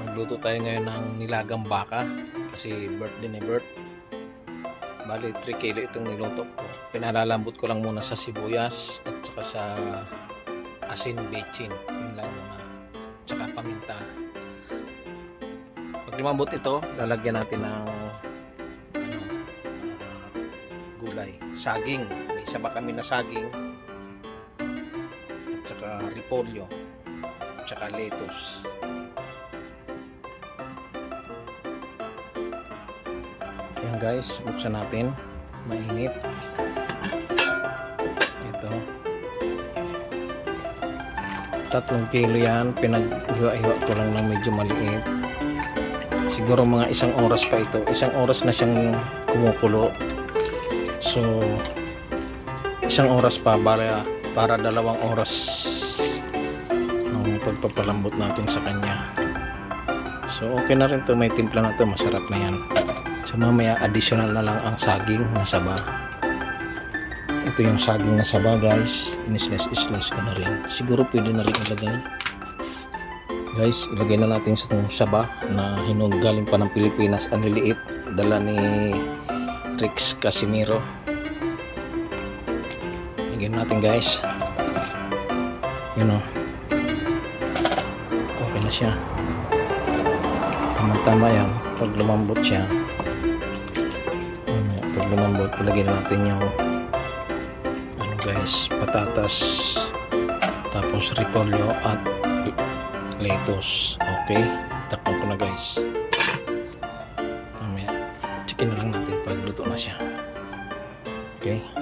Magluto tayo ngayon ng nilagang baka kasi birthday ni Bert. Bali 3 kilo itong niluto ko. Pinalalambot ko lang muna sa sibuyas at saka sa asin bechin. Yun lang muna. Tsaka paminta. Pag lumambot ito, lalagyan natin ng ano, ah, gulay. Saging. May isa pa kami na saging. At saka repolyo. At saka lettuce. Yan guys, buksan natin. Mainit. Ito. Tatlong kilo yan. Pinaghiwa-hiwa ko lang ng medyo maliit. Siguro mga isang oras pa ito. Isang oras na siyang kumukulo. So, isang oras pa para, para dalawang oras pagpapalambot natin sa kanya. So, okay na rin to May timpla na to Masarap na yan. So mamaya additional na lang ang saging na saba. Ito yung saging na saba guys. Inisles-isles ko na rin. Siguro pwede na rin ilagay. Guys, ilagay na natin sa saba na hinog galing pa ng Pilipinas. Ang liliit. Dala ni Rex Casimiro. Lagyan natin guys. Yun o. Okay na siya. Tama-tama yan. Pag lumambot siya, pag lumambot, ilagay natin yung ano guys, patatas tapos repolyo at lettuce. Okay? Takpan ko na guys. Mamaya, chicken na lang natin pag luto na siya. Okay?